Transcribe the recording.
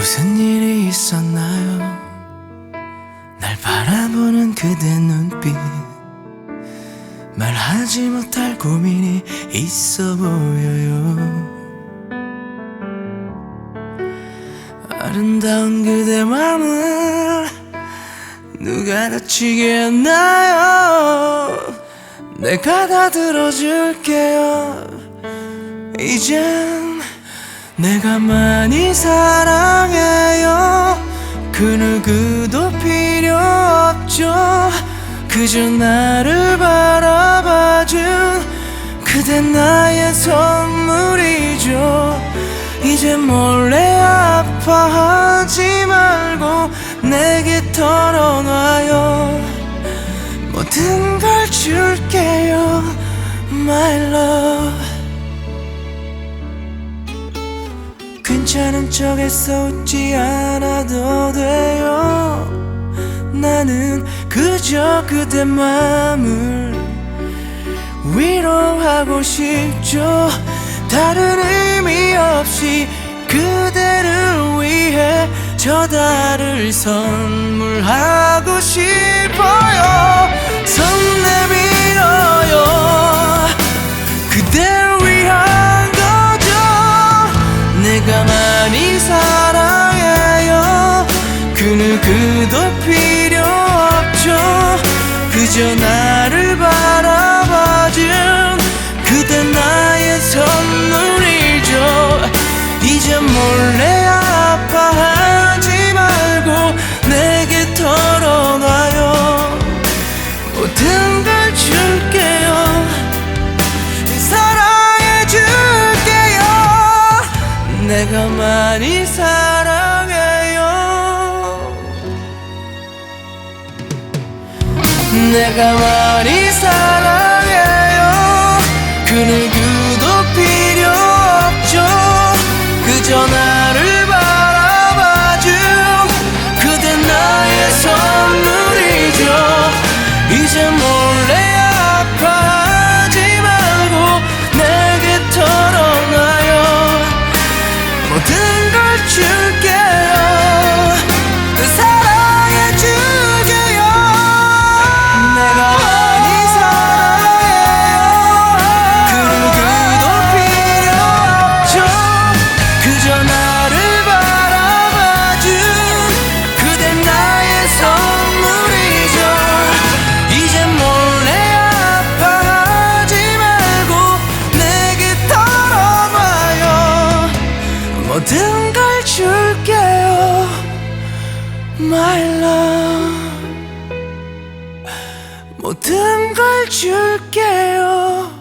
무슨 일이 있었나요? 날 바라보는 그대 눈빛 말하지 못할 고민이 있어 보여요 아름다운 그대 마음을 누가 다치게 했나요? 내가 다 들어줄게요 이젠 내가 많이 사랑해요. 그 누구도 필요 없죠. 그저 나를 바라봐준 그대 나의 선물이죠. 이제 몰래 아파하지 말고 내게 털어놔요. 모든 걸 줄게요 My love 괜찮은 척해서 웃지 않아도 돼요. 나는 그저 그대 맘을 위로하고 싶죠. 다른 의미 없이 그대를 위해 저 달을 선물하고 싶어요. 손 내밀 그 누구도 필요 없죠. 그저 나를 바라봐준 그대 나의 선물이죠. 이제 몰래 아파하지 말고 내게 털어놔요. 모든 걸 줄게요. 사랑해줄게요. 내가 많이 사랑 내가 많이 사랑해요. 그누 모든 걸 줄게요 My love. 모든 걸 줄게요